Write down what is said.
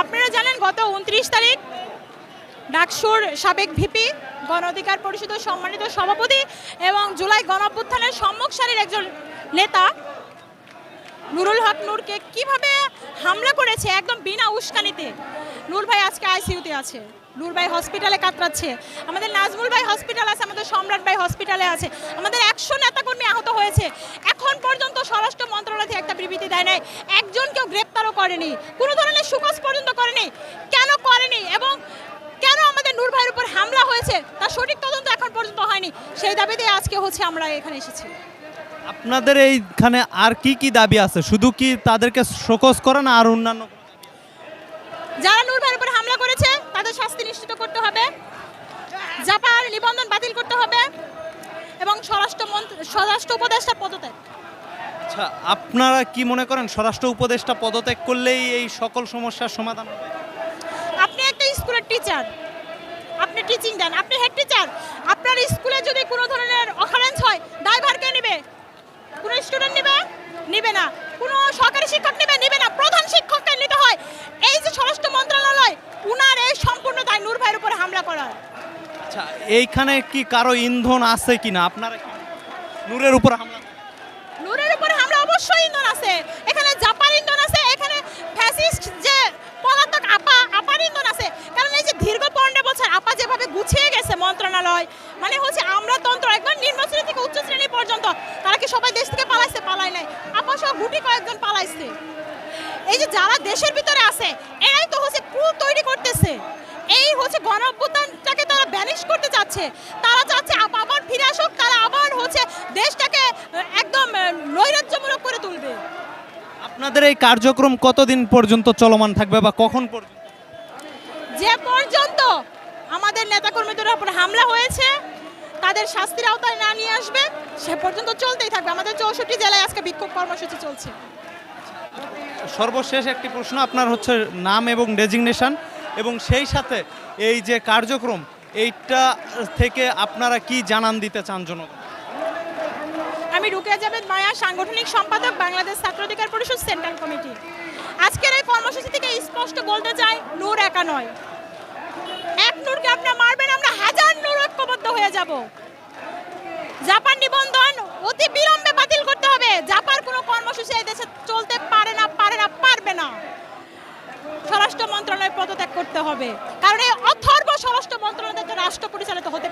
আপনারা জানেন গত উনত্রিশ তারিখ ডাকসুর সাবেক ভিপি, গণ অধিকার পরিষদের সম্মানিত সভাপতি এবং জুলাই গণ অভ্যুত্থানের সম্মুখ সারির একজন নেতা নুরুল হক নূরকে কীভাবে হামলা করেছে একদম বিনা উস্কানিতে? নূর ভাই আজকে আইসিইউতে আছে। নূর ভাই হসপিটালে কাতরাচ্ছে। আমাদের নাজমুল ভাই হসপিটাল আছে, আমাদের সম্রাট ভাই হসপিটালে আছে। আমাদের একশো নেতাকর্মী আহত হয়েছে। এখন পর্যন্ত স্বরাষ্ট্র মন্ত্রণালয় থেকে একটা বিবৃতি দেয় নাই। একজনকেও গ্রেপ্তারও করেনি। কোনো ধরনের সুকস পর্যন্ত করেনি। কেন করেনি এবং কেন আমাদের নূর ভাইয়ের উপর হামলা হয়েছে তার সঠিক তদন্ত এখন পর্যন্ত হয়নি। সেই দাবিতে আজকে হচ্ছে আমরা এখানে এসেছি। আপনাদের এইখানে আর কি কি দাবি আছে? শুধু কি তাদেরকে শোকজ করা না আর অন্যান্য যারা নূর ভাইয়ের উপর হামলা করেছে তাদের শাস্তি নিশ্চিত করতে হবে। জাপার নিবন্ধন বাতিল করতে হবে এবং স্বরাষ্ট্র মন্ত্রী স্বরাষ্ট্র উপদেষ্টার পদত্যাগ। আচ্ছা আপনারা কি মনে করেন স্বরাষ্ট্র উপদেষ্টা পদত্যাগ করলেই এই সকল সমস্যার সমাধান হবে? আপনি একটা স্কুলের টিচার আপনি টিচিং দেন আপনি হেড টিচার আপনার স্কুলে যদি কোনো ধরনের অকারেন্স হয় দায়ভার কে নেবে? কোনো স্টুডেন্ট নেবে? নেবে না। কোনো সরকারি শিক্ষক নেবে? নেবে না। প্রধান শিক্ষককে নিতে হয়। এই যে স্বরাষ্ট্র মন্ত্রণালয় উনার এই সম্পূর্ণ দায় নূর ভাইয়ের উপরে হামলা করার আচ্ছা এইখানে কি কারও ইন্ধন আছে কিনা? আপনারা কি নূরের উপর হামলা নূরের উপরে অবশ্যই ইন্ধন আছে। এখানে জাপার ইন্ধন আছে, এখানে ফ্যাসিস্ট যে পলাতক আপা, আপার ইন্ধন আছে। কারণ এই যে দীর্ঘ পনেরো বছর আপা যেভাবে গুছিয়ে গেছে মন্ত্রণালয় মানে হচ্ছে আমরা তন্ত্র একবার নিম্ন শ্রেণি থেকে উচ্চ শ্রেণি পর্যন্ত, তারা কি সবাই দেশ থেকে পালাইছে? পালাই নাই। আপা সহ গুটি কয়েকজন পালাইছে। এই যে যারা দেশের ভিতরে আছে, এরাই তো হচ্ছে পুল তৈরি করতেছে। এই হচ্ছে গণ তারা ব্যানিশ করতে চাচ্ছে। তারা চাচ্ছে আপনাদের এই কার্যক্রম কতদিন পর্যন্ত চলমান থাকবে বা কখন পর্যন্ত? যে পর্যন্ত আমাদের নেতাকর্মীদের উপর হামলা হয়েছে তাদের শাস্তির আওতায় না নিয়ে আসবে সে পর্যন্ত চলতেই থাকবে। আমাদের চৌষট্টি জেলায় আজকে বিক্ষোভ কর্মসূচি চলছে। সর্বশেষ একটি প্রশ্ন আপনার হচ্ছে নাম এবং ডেজিগনেশন এবং সেই সাথে এই যে কার্যক্রম এইটা থেকে আপনারা কি জানান দিতে চান জনগণ? আমি রুকেয়া জাভেদ মায়া সাংগঠনিক সম্পাদক বাংলাদেশ ছাত্র অধিকার পরিষদ সেন্ট্রাল কমিটি। আজকের এই কর্মসূচি থেকে স্পষ্ট বলতে চাই, নূর একা নয়। এক নূরকে আপনারা মারবেন, আমরা হাজার নূর ঐক্যবদ্ধ হয়ে যাব। জাপান নিবন্ধন অতি বিলম্বে বাতিল করতে হবে। জাপার কোনো কর্মসূচি এই দেশে চলতে পারে না পারে না, পারবে না। স্বরাষ্ট্র মন্ত্রণালয় পদত্যাগ করতে হবে। কারণ এই অথর্ব স্বরাষ্ট্র মন্ত্রণালয় রাষ্ট্র পরিচালিত হতে